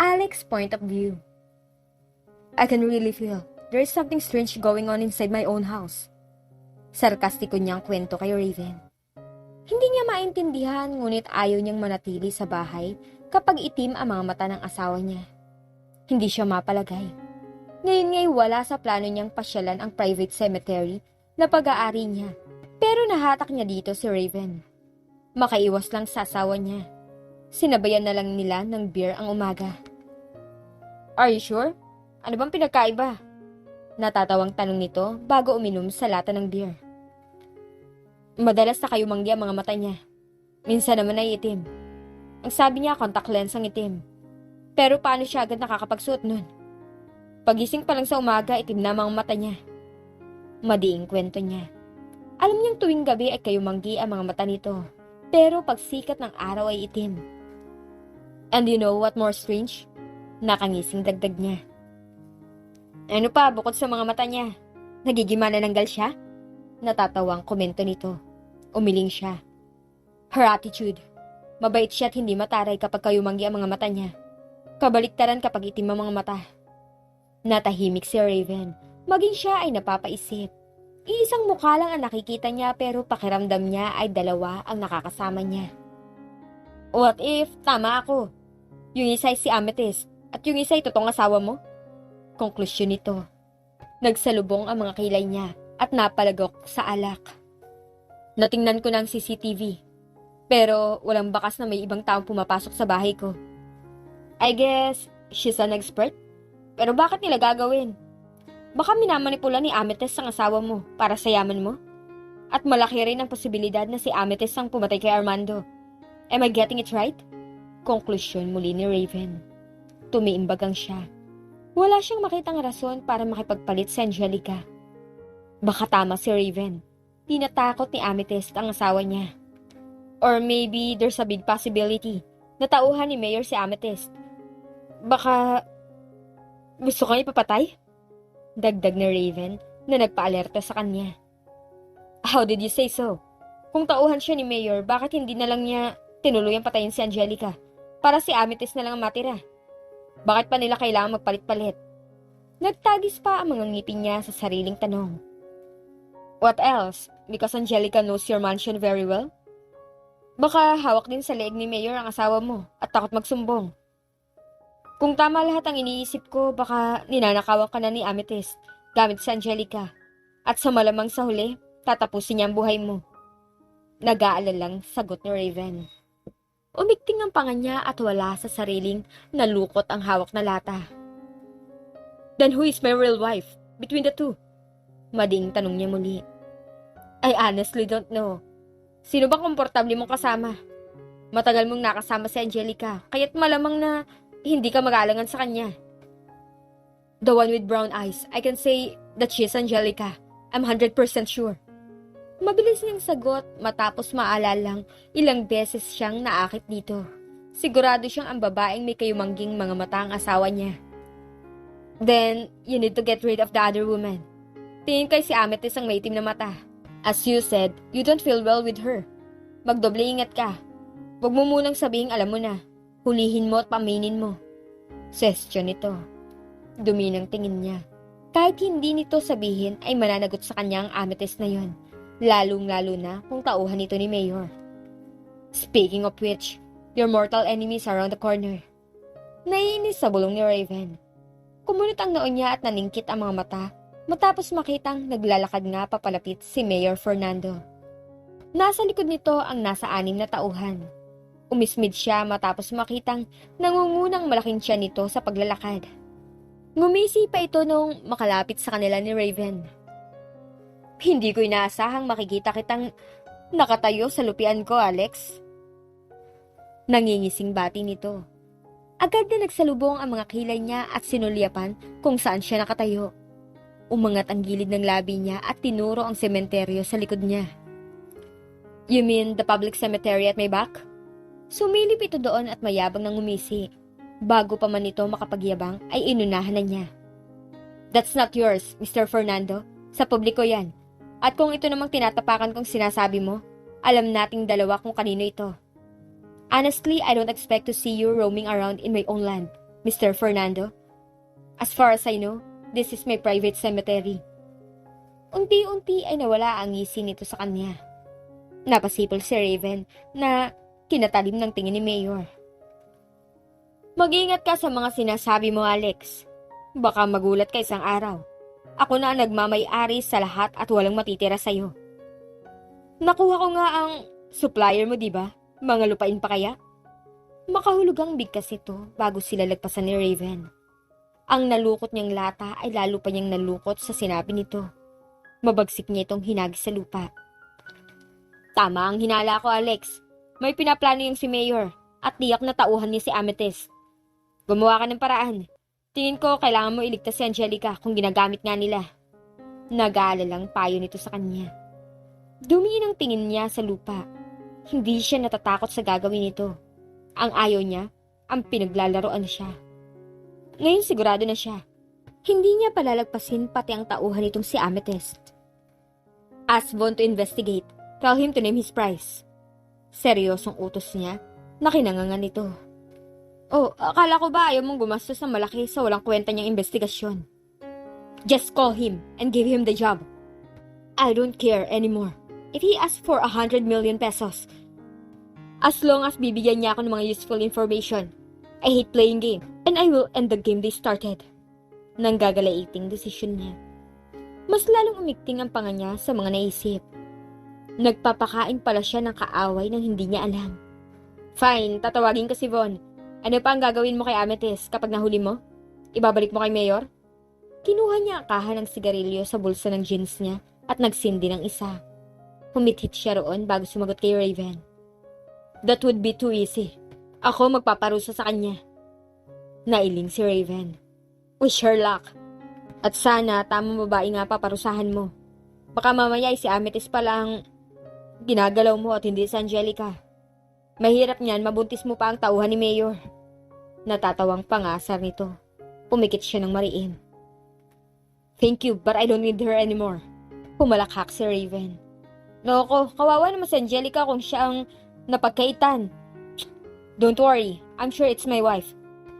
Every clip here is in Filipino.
Alex's point of view. I can really feel there is something strange going on inside my own house. Sarkastiko niyang kwento kay Raven. Hindi niya maintindihan ngunit ayaw niyang manatili sa bahay kapag itim ang mga mata ng asawa niya. Hindi siya mapalagay. Ngayon ngay wala sa plano niyang pasyalan ang private cemetery na pag-aari niya. Pero nahatak niya dito si Raven. Makaiwas lang sa asawa niya. Sinabayan na lang nila ng beer ang umaga. Are you sure? Ano bang pinagkaiba? Natatawang tanong nito bago uminom sa lata ng beer. Madalas na kayo manggi ang mga mata niya. Minsan naman ay itim. Ang sabi niya, contact lens ang itim. Pero paano siya agad nakakapagsuot nun? Pagising pa lang sa umaga, itim na mga mata niya. Madiing kwento niya. Alam niyang tuwing gabi ay kayo manggi ang mga mata nito. Pero pag sikat ng araw ay itim. And you know what more strange? Nakangising dagdag niya. Ano pa bukod sa mga mata niya? Nagigimana ng gal siya? Natatawang komento nito. Umiling siya. Her attitude. Mabait siya at hindi mataray kapag kayumanggi ang mga mata niya. Kabaliktaran kapag itim ang mga mata. Natahimik si Raven. Maging siya ay napapaisip. Iisang mukha lang ang nakikita niya pero pakiramdam niya ay dalawa ang nakakasama niya. What if tama ako? Yung isa ay si Amethyst at yung isa ay totoong asawa mo? Konklusyon nito. Nagsalubong ang mga kilay niya at napalagok sa alak. Natingnan ko ng CCTV. Pero walang bakas na may ibang taong pumapasok sa bahay ko. I guess she's an expert. Pero bakit nila gagawin? Baka minamanipula ni Amethyst ang asawa mo para sa yaman mo? At malaki rin ang posibilidad na si Amethyst ang pumatay kay Armando. Am I getting it right? Konklusyon muli ni Raven. Tumiimbagang siya. Wala siyang makitang rason para makipagpalit sa Angelica. Baka tama si Raven. Tinatakot ni Amethyst ang asawa niya. Or maybe there's a big possibility na tauhan ni Mayor si Amethyst. Baka gusto kang ipapatay? Dagdag ni Raven na nagpaalerto sa kanya. How did you say so? Kung tauhan siya ni Mayor, bakit hindi na lang niya tinuluyang patayin si Angelica para si Amethyst na lang ang matira? Bakit pa nila kailangan magpalit-palit? Nagtagis pa ang mga ngipin niya sa sariling tanong. What else? Because Angelica knows your mansion very well? Baka hawak din sa leeg ni Mayor ang asawa mo at takot magsumbong. Kung tama lahat ang iniisip ko, baka ninanakawan ka na ni Amethyst gamit si Angelica. At sa malamang sa huli, tatapusin niya ang buhay mo. Nag-aalalang sagot ni Raven. Umigting ang panga niya at wala sa sariling nalukot ang hawak na lata. Then who is my real wife? Between the two? Mading tanong niya muli. I honestly don't know. Sino bang komportable mong kasama? Matagal mong nakasama si Angelica, kaya't malamang na hindi ka mag-aalangan sa kanya. The one with brown eyes, I can say that she is Angelica. I'm 100% sure. Mabilis niyang sagot matapos maalalang ilang beses siyang naakit dito. Sigurado siyang ang babaeng may kayumangging mga mata ang asawa niya. Then, you need to get rid of the other woman. Tingin kay si Amethyst ang may itim na mata. As you said, you don't feel well with her. Magdoble ingat ka. Huwag mo munang sabihin alam mo na. Hulihin mo at paminin mo. Session nito. Dumi ng tingin niya. Kahit hindi nito sabihin ay mananagot sa kanya ang amethyst na yon. Lalong-lalo na kung tauhan ito ni Mayor. Speaking of which, your mortal enemies are around the corner. Naiinis sa bulong ni Raven. Kumunot ang noon niya at naningkit ang mga mata matapos makitang naglalakad nga papalapit si Mayor Fernando. Nasa likod nito ang nasa anim na tauhan. Umismid siya matapos makitang nangungunang malaking siya nito sa paglalakad. Ngumisi pa ito nung makalapit sa kanila ni Raven. Hindi ko inaasahang makikita kitang nakatayo sa lupian ko, Alex. Nangingising bati nito. Agad na nagsalubong ang mga kilay niya at sinulyapan kung saan siya nakatayo. Umangat ang gilid ng labi niya at tinuro ang sementeryo sa likod niya. You mean the public cemetery at my back? Sumilip ito doon at mayabang nang umisi. Bago pa man ito makapagyabang ay inunahan na niya. That's not yours, Mr. Fernando. Sa publiko yan. At kung ito namang tinatapakan kong sinasabi mo, alam nating dalawa kung kanino ito. Honestly, I don't expect to see you roaming around in my own land. Mr. Fernando. As far as I know, this is my private cemetery. Unti-unti ay nawala ang ngisi nito sa kanya. Napasipol si Raven na kinatalim ng tingin ni Mayor. Mag-ingat ka sa mga sinasabi mo, Alex. Baka magulat ka isang araw. Ako na ang nagmamay-ari sa lahat at walang matitira sa'yo. Nakuha ko nga ang supplier mo, di ba? Mga lupain pa kaya? Makahulog ang bigkas ito bago sila lagpasan ni Raven. Ang nalukot niyang lata ay lalo pa niyang nalukot sa sinabi nito. Mabagsik niya itong hinagi sa lupa. Tama ang hinala ko, Alex. May pinaplano yung si Mayor at tiyak na tauhan niya si Amethyst. Gumawa ka ng paraan. Tingin ko kailangan mo iligtas si Angelica kung ginagamit nga nila. Nag-aalalang payo nito sa kanya. Dumiin ang tingin niya sa lupa. Hindi siya natatakot sa gagawin nito. Ang ayaw niya, ang pinaglalaroan siya. Ngayon sigurado na siya. Hindi niya palalagpasin pati ang tauhan nitong si Amethyst. Ask Von to investigate. Tell him to name his price. Seryosong utos niya na kinangangan nito. Oh, akala ko ba ayaw mong gumastos ng malaki sa walang kwenta niyang investigasyon? Just call him and give him the job. I don't care anymore. If he asks for a hundred million pesos, as long as bibigyan niya ako ng mga useful information, I hate playing game and I will end the game they started. Nang gagalaiting desisyon niya. Mas lalong umikting ang panga niya sa mga naisip. Nagpapakain pala siya ng kaaway nang hindi niya alam. Fine, tatawagin ko si Von. Ano pa ang gagawin mo kay Amethyst kapag nahuli mo? Ibabalik mo kay Mayor? Kinuha niya ang kaha ng sigarilyo sa bulsa ng jeans niya at nagsindi ng isa. Humithit siya roon bago sumagot kay Raven. That would be too easy. Ako magpaparusa sa kanya. Nailing si Raven. Wish her luck. At sana tamang babae nga paparusahan mo. Baka mamaya ay si Amethyst pa lang ginagalaw mo at hindi si Angelica. Mahirap niyan mabuntis mo pa ang tauhan ni Mayor. Natatawang pangasar nito. Pumikit siya ng mariin. Thank you, but I don't need her anymore. Pumalakhak si Raven. Loko, kawawa naman si Angelica kung siya ang napagkaitan. Don't worry, I'm sure it's my wife.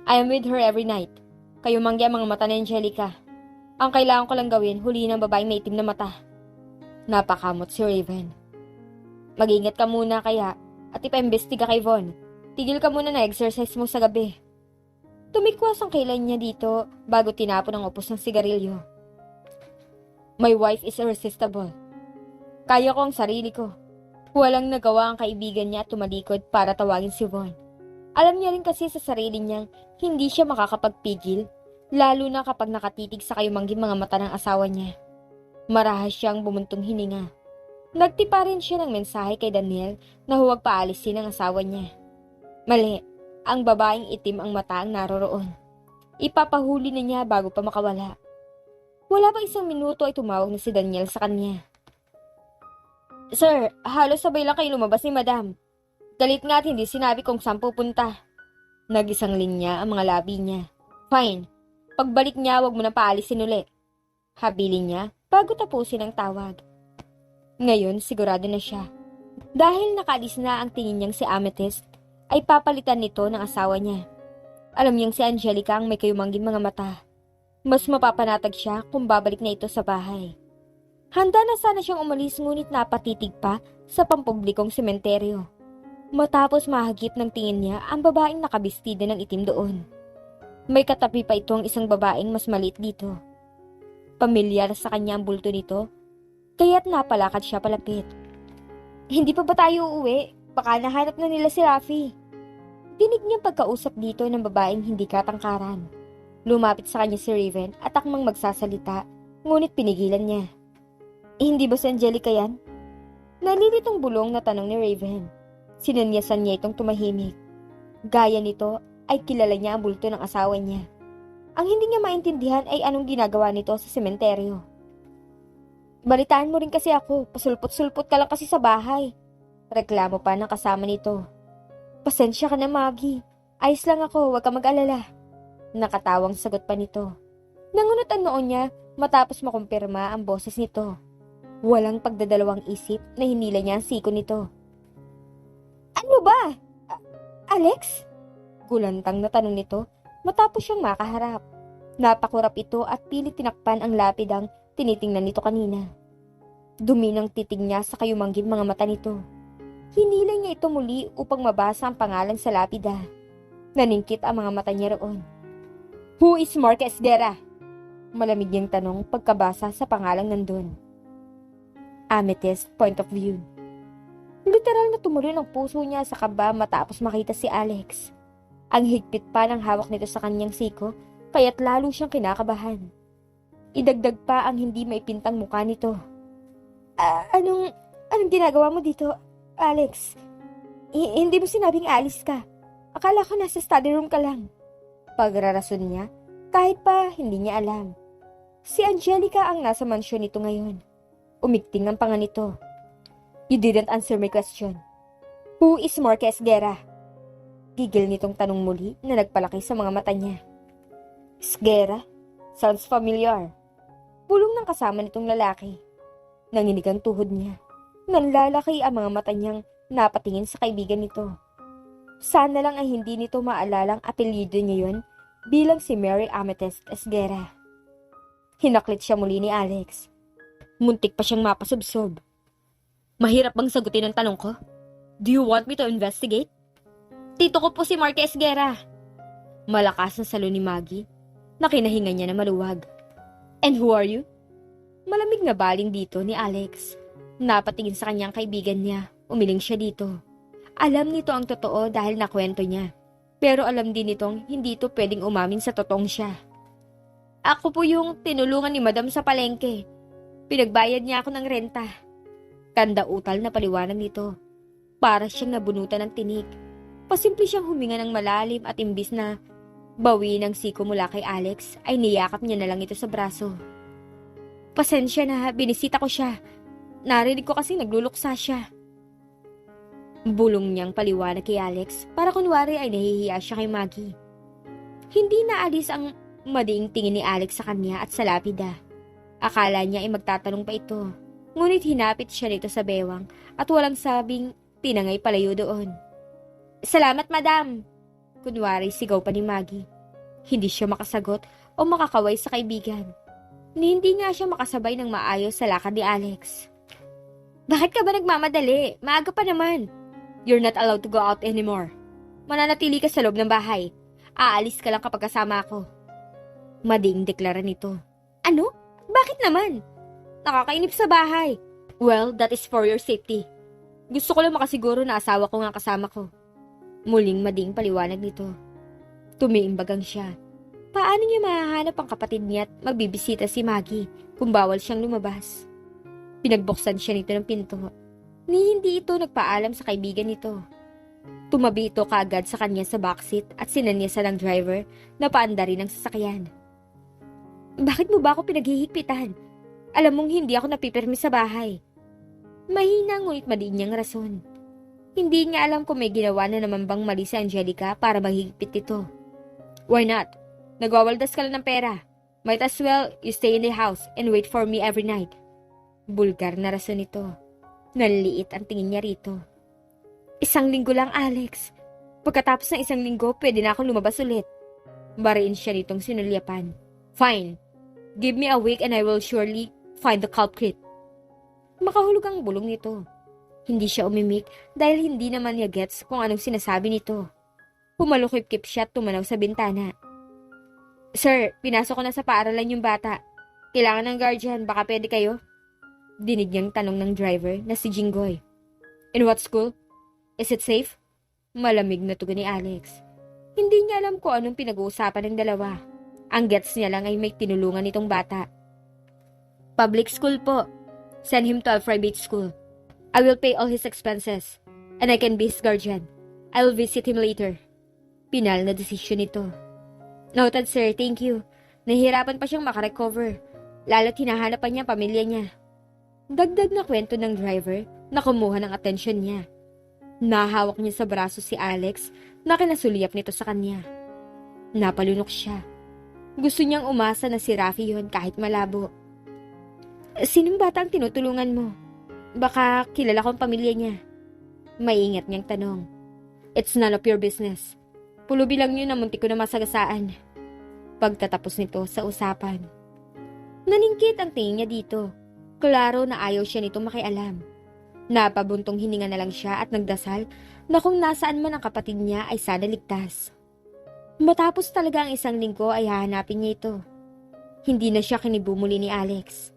I am with her every night. Kayo manggi ang mga mata ni Angelica. Ang kailangan ko lang gawin, huli ng babaeng may itim na mata. Napakamot si Raven. Mag-ingat ka muna kaya at ipaimbestiga kay Von. Tigil ka muna na exercise mo sa gabi. Tumikwas ang kailan niya dito bago tinapon ang upos ng sigarilyo. My wife is irresistible. Kaya ko ang sarili ko. Walang nagawa ang kaibigan niya tumalikod para tawagin si Von. Alam niya rin kasi sa sarili niyang hindi siya makakapagpigil, lalo na kapag nakatitig sa kayumangging mga mata ng asawa niya. Marahas siyang bumuntong hininga. Nagtipa rin siya ng mensahe kay Daniel na huwag paalisin ang asawa niya. Mali, ang babaeng itim ang mata ang naroroon. Ipapahuli na niya bago pa makawala. Wala pa isang minuto ay tumawag na si Daniel sa kanya. Sir, halos sabay lang kayo lumabas ni Madam. Galit nga at hindi sinabi kung saan pupunta. Nag-isang linya ang mga labi niya. Fine. Pagbalik niya, wag mo na paalisin uli. Habilin niya bago tapusin ang tawag. Ngayon, sigurado na siya. Dahil nakalis na ang tingin niyang si Amethyst, ay papalitan nito ng asawa niya. Alam niyang si Angelica ang may kayumangging mga mata. Mas mapapanatag siya kung babalik na ito sa bahay. Handa na sana siyang umalis ngunit napatitig pa sa pampublikong sementeryo. Matapos mahagip ng tingin niya ang babaeng nakabistida ng itim doon. May katabi pa ito ang isang babaeng mas maliit dito. Pamilyar sa kanya ang bulto nito, kaya't napalakad siya palapit. Hindi pa ba tayo uuwi? Baka nahanap na nila si Rafi. Dinig niyang pagkausap dito ng babaeng hindi katangkaran. Lumapit sa kanya si Raven at akmang magsasalita, ngunit pinigilan niya. Eh, hindi ba si Angelica yan? Nalilitong bulong na tanong ni Raven. Sinanyasan niya itong tumahimik. Gaya nito ay kilala niya ang bulto ng asawa niya. Ang hindi niya maintindihan ay anong ginagawa nito sa sementeryo. Balitaan mo rin kasi ako, pasulpot-sulpot ka lang kasi sa bahay. Reklamo pa ng kasama nito. Pasensya ka na, Maggie. Ayos lang ako, huwag ka mag-alala. Nakatawang sagot pa nito. Nangunot ang noon niya matapos makumpirma ang boses nito. Walang pagdadalawang isip na hinila niya ang siko nito. Ano ba? A- Alex? Gulantang na tanong nito matapos siyang makaharap. Napakurap ito at pilit tinakpan ang lapidang tinitingnan nito kanina. Dumi ng titig niya sa kayumangging mga mata nito. Hinilay niya ito muli upang mabasa ang pangalan sa lapida. Naningkit ang mga mata niya roon. Who is Marquez Guerra? Malamig niyang tanong pagkabasa sa pangalang nandun. Amethyst point of view. Literal na tumuloy ang puso niya sa kaba matapos makita si Alex. Ang higpit pa ng hawak nito sa kanyang siko, kaya't lalo siyang kinakabahan. Idagdag pa ang hindi maipintang mukha nito. "Ah, anong, anong ginagawa mo dito, Alex? Hi- hindi mo sinabing alis ka. Akala ko nasa study room ka lang. Pagrarason niya, kahit pa hindi niya alam. Si Angelica ang nasa mansyon nito ngayon. Umikting ang panga nito. You didn't answer my question. Who is Marquez Guerra? Gigil nitong tanong muli na nagpalaki sa mga mata niya. Esguerra? Sounds familiar. Pulong ng kasama nitong lalaki. Nanginig ang tuhod niya. Nanlalaki ang mga mata niyang napatingin sa kaibigan nito. Sana lang ay hindi nito maalalang apelyido niya yun bilang si Mary Amethyst Esguerra. Hinaklit siya muli ni Alex. Muntik pa siyang mapasubsob. Mahirap bang sagutin ang tanong ko? Do you want me to investigate? Tito ko po si Marquez Guerra. Malakas ang salo ni Maggie na kinahinga niya na maluwag. And who are you? Malamig na baling dito ni Alex. Napatingin sa kanyang kaibigan niya. Umiling siya dito. Alam nito ang totoo dahil nakwento niya. Pero alam din nitong hindi ito pwedeng umamin sa totoong siya. Ako po yung tinulungan ni Madam sa palengke. Pinagbayad niya ako ng renta. Tanda utal na paliwanag nito. Para siyang nabunutan ng tinik. Pasimple siyang huminga ng malalim at imbis na bawi ng siko mula kay Alex ay niyakap niya na lang ito sa braso. Pasensya na, binisita ko siya. Narinig ko kasi nagluluksa siya. Bulong niyang paliwanag kay Alex para kunwari ay nahihiya siya kay Maggie. Hindi naalis ang madiing tingin ni Alex sa kanya at sa lapida. Akala niya ay magtatanong pa ito. Ngunit hinapit siya nito sa bewang at walang sabing tinangay palayo doon. Salamat, madam! Kunwari sigaw pa ni Maggie. Hindi siya makasagot o makakaway sa kaibigan. Ni hindi nga siya makasabay ng maayos sa lakad ni Alex. Bakit ka ba nagmamadali? Maaga pa naman. You're not allowed to go out anymore. Mananatili ka sa loob ng bahay. Aalis ka lang kapag kasama ako. Mading deklara nito. Ano? Bakit naman? Nakakainip sa bahay. Well, that is for your safety. Gusto ko lang makasiguro na asawa ko nga kasama ko. Muling mading paliwanag nito. Tumiimbagang siya. Paano niya mahahanap ang kapatid niya at magbibisita si Maggie kung bawal siyang lumabas? Pinagbuksan siya nito ng pinto. Ni hindi ito nagpaalam sa kaibigan nito. Tumabi ito kaagad sa kanya sa backseat at sinanyasa ng driver na paanda rin ng sasakyan. Bakit mo ba ako pinaghihigpitan? Alam mong hindi ako napipirmi sa bahay. Mahina ngunit madiin niyang rason. Hindi niya alam kung may ginawa na naman bang mali si Angelica para mahigpit ito. Why not? Nagwawaldas ka lang ng pera. Might as well you stay in the house and wait for me every night. Bulgar na rason nito. Naliliit ang tingin niya rito. Isang linggo lang, Alex. Pagkatapos ng isang linggo, pwede na akong lumabas ulit. Bariin siya nitong sinulyapan. Fine. Give me a week and I will surely find the culprit. Makahulog ang bulong nito. Hindi siya umimik dahil hindi naman niya gets kung anong sinasabi nito. Pumalukip-kip siya at tumanaw sa bintana. Sir, pinasok ko na sa paaralan yung bata. Kailangan ng guardian, baka pwede kayo? Dinig niyang tanong ng driver na si Jinggoy. In what school? Is it safe? Malamig na tugon ni Alex. Hindi niya alam kung anong pinag-uusapan ng dalawa. Ang gets niya lang ay may tinulungan itong bata. Public school po. Send him to a private school. I will pay all his expenses. And I can be his guardian. I will visit him later. Pinal na desisyon nito. Noted sir, thank you. Nahihirapan pa siyang makarecover. Lalo't hinahanap pa niya ang pamilya niya. Dagdag na kwento ng driver na kumuha ng atensyon niya. Nahawak niya sa braso si Alex na kinasulyap nito sa kanya. Napalunok siya. Gusto niyang umasa na si Rafi yun kahit malabo. Sinong bata ang tinutulungan mo? Baka kilala ko ang pamilya niya. Maingat niyang tanong. It's none of your business. Pulubi lang yun na muntik ko na masagasaan. Pagtatapos nito sa usapan. Naningkit ang tingin niya dito. Klaro na ayaw siya nito makialam. Napabuntong hininga na lang siya at nagdasal na kung nasaan man ang kapatid niya ay sana ligtas. Matapos talaga ang isang linggo ay hahanapin niya ito. Hindi na siya kinibumuli ni Alex.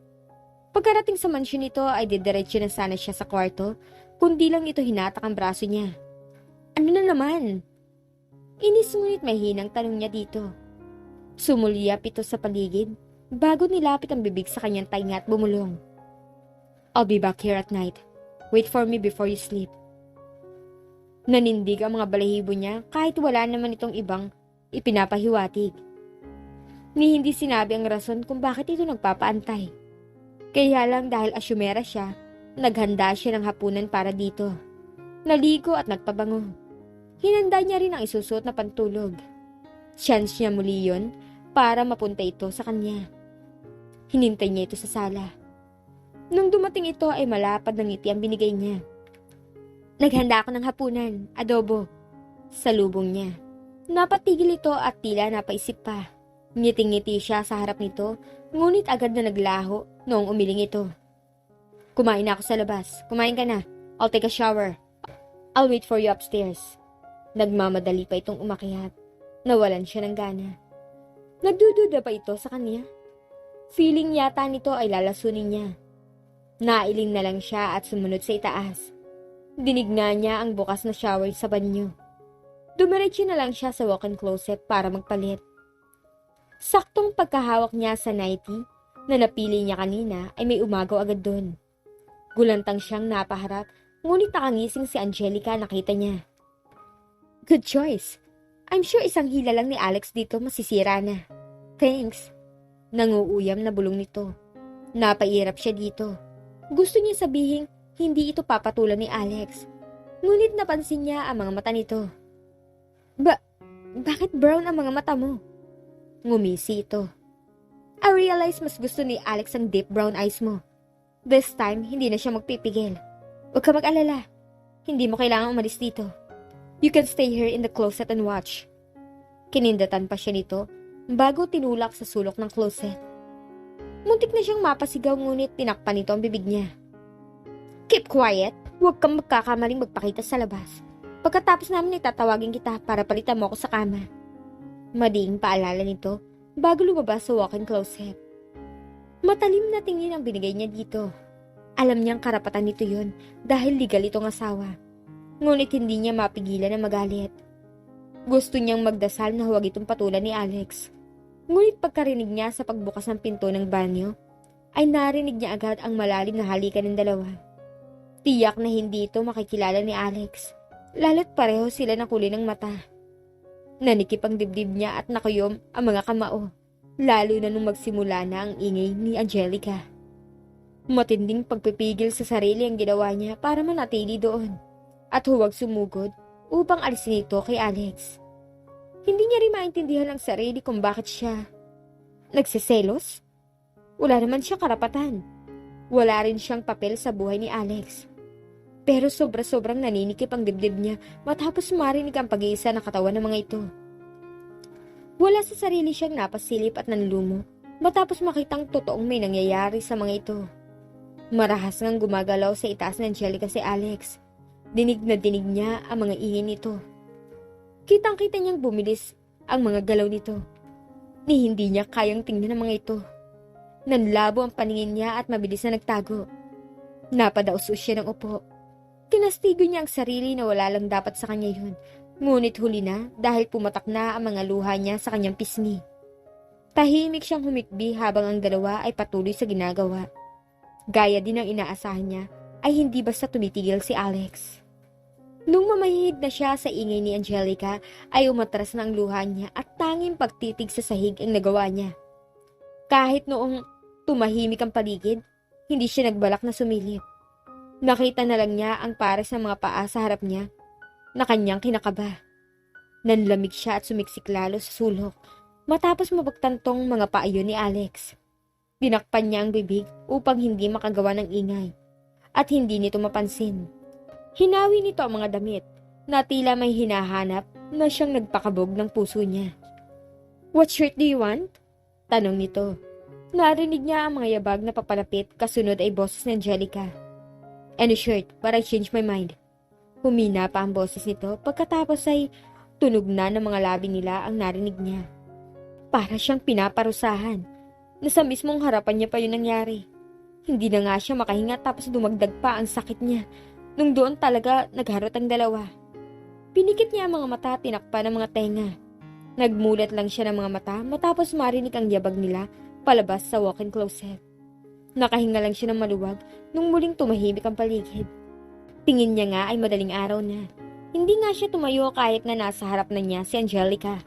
Pagkarating sa mansyon nito ay didiretso na sana siya sa kwarto, kundi lang ito hinatak ang braso niya. Ano na naman? Inis ngunit may hinang tanong niya dito. Sumulyap ito sa paligid bago nilapit ang bibig sa kanyang tainga at bumulong. I'll be back here at night. Wait for me before you sleep. Nanindig ang mga balahibo niya kahit wala naman itong ibang ipinapahiwatig. Ni hindi sinabi ang rason kung bakit ito nagpapaantay. Kaya lang dahil asyumera siya, naghanda siya ng hapunan para dito. Naligo at nagpabango. Hinanda niya rin ang isusuot na pantulog. Chance niya muli yun para mapunta ito sa kanya. Hinintay niya ito sa sala. Nung dumating ito ay malapad ng ngiti ang binigay niya. Naghanda ako ng hapunan, adobo. Sa lubong niya. Napatigil ito at tila napaisip pa. Ngiting-ngiti siya sa harap nito, ngunit agad na naglaho noong umiling ito. Kumain na ako sa labas. Kumain ka na. I'll take a shower. I'll wait for you upstairs. Nagmamadali pa itong umakyat. Nawalan siya ng gana. Nagdududa pa ito sa kanya. Feeling yata nito ay lalasunin niya. Nailing na lang siya at sumunod sa itaas. Dinig nga niya ang bukas na shower sa banyo. Dumiretso na lang siya sa walk-in closet para magpalit. Saktong pagkahawak niya sa nightie na napili niya kanina ay may umagaw agad doon. Gulantang siyang napaharap, ngunit nakangising si Angelica nakita niya. Good choice. I'm sure isang hila lang ni Alex dito masisira na. Thanks. Nanguuyam na bulong nito. Napairap siya dito. Gusto niya sabihin hindi ito papatulan ni Alex. Ngunit napansin niya ang mga mata nito. Ba, bakit brown ang mga mata mo? Ngumisi ito. I realize mas gusto ni Alex ang deep brown eyes mo. This time, hindi na siya magpipigil. Huwag ka mag-alala. Hindi mo kailangang umalis dito. You can stay here in the closet and watch. Kinindatan pa siya nito bago tinulak sa sulok ng closet. Muntik na siyang mapasigaw ngunit tinakpan nito ang bibig niya. Keep quiet. Huwag kang magkakamaling magpakita sa labas. Pagkatapos namin itatawagin kita para palitan mo ako sa kama. Madiing paalala nito bago lumabas sa walk-in closet. Matalim na tingin ang binigay niya dito. Alam niyang karapatan nito yun dahil legal itong asawa. Ngunit hindi niya mapigilan na magalit. Gusto niyang magdasal na huwag itong patulan ni Alex. Ngunit pagkarinig niya sa pagbukas ng pinto ng banyo, ay narinig niya agad ang malalim na halikan ng dalawa. Tiyak na hindi ito makikilala ni Alex. Lalo't pareho sila ng kulay ng mata. Nanikip ang dibdib niya at nakuyom ang mga kamao. Lalo na nung magsimula na ang ingay ni Angelica. Matinding pagpipigil sa sarili ang ginawa niya para manatili doon. At huwag sumugod upang alisin ito kay Alex. Hindi niya rin maintindihan ang sarili kung bakit siya nagsiselos. Wala naman siyang karapatan. Wala rin siyang papel sa buhay ni Alex. Pero sobra-sobrang naninikip ang dibdib niya matapos marinig ang pag-iisa na katawan ng mga ito. Wala sa sarili siyang napasilip at nanlumo matapos makitang totoong may nangyayari sa mga ito. Marahas ngang gumagalaw sa itaas ng Angelica si Alex. Dinig na dinig niya ang mga ingin nito. Kitang-kita niyang bumilis ang mga galaw nito. Ni hindi niya kayang tingnan ang mga ito. Nanlabo ang paningin niya at mabilis na nagtago. Napadaos siya ng upo. Tinastigo niya ang sarili na wala lang dapat sa kanya yun. Ngunit huli na dahil pumatak na ang mga luha niya sa kanyang pisngi. Tahimik siyang humikbi habang ang dalawa ay patuloy sa ginagawa. Gaya din ang inaasahan niya ay hindi basta tumitigil si Alex. Nung mamahid na siya sa ingay ni Angelica ay umatras na ang luha niya at tanging pagtitig sa sahig ang nagawa niya. Kahit noong tumahimik ang paligid, hindi siya nagbalak na sumilip. Nakita na lang niya ang pares ng mga paa sa harap niya na kanyang kinakaba. Nanlamig siya at sumiksik lalo sa sulok matapos mapagtantong mga paayo ni Alex. Dinakpan niya ang bibig upang hindi makagawa ng ingay at hindi nito mapansin. Hinawi nito ang mga damit na tila may hinahanap na siyang nagpakabog ng puso niya. What shirt do you want? Tanong nito. Narinig niya ang mga yabag na papalapit kasunod ay boses ni Angelica. Any shirt, but I changed my mind. Humina pa ang boses nito pagkatapos ay tunog na ng mga labi nila ang narinig niya. Para siyang pinaparusahan. Nasa mismong harapan niya pa yun nangyari. Hindi na nga siya makahinga tapos dumagdag pa ang sakit niya. Nung doon talaga nagharot ang dalawa. Pinikit niya ang mga mata at tinakpan ang mga tenga. Nagmulat lang siya ng mga mata matapos marinig ang yabag nila palabas sa walk-in closet. Nakahinga lang siya ng maluwag nung muling tumahimik ang paligid. Tingin niya nga ay madaling araw na. Hindi nga siya tumayo kahit na nasa harap na niya si Angelica.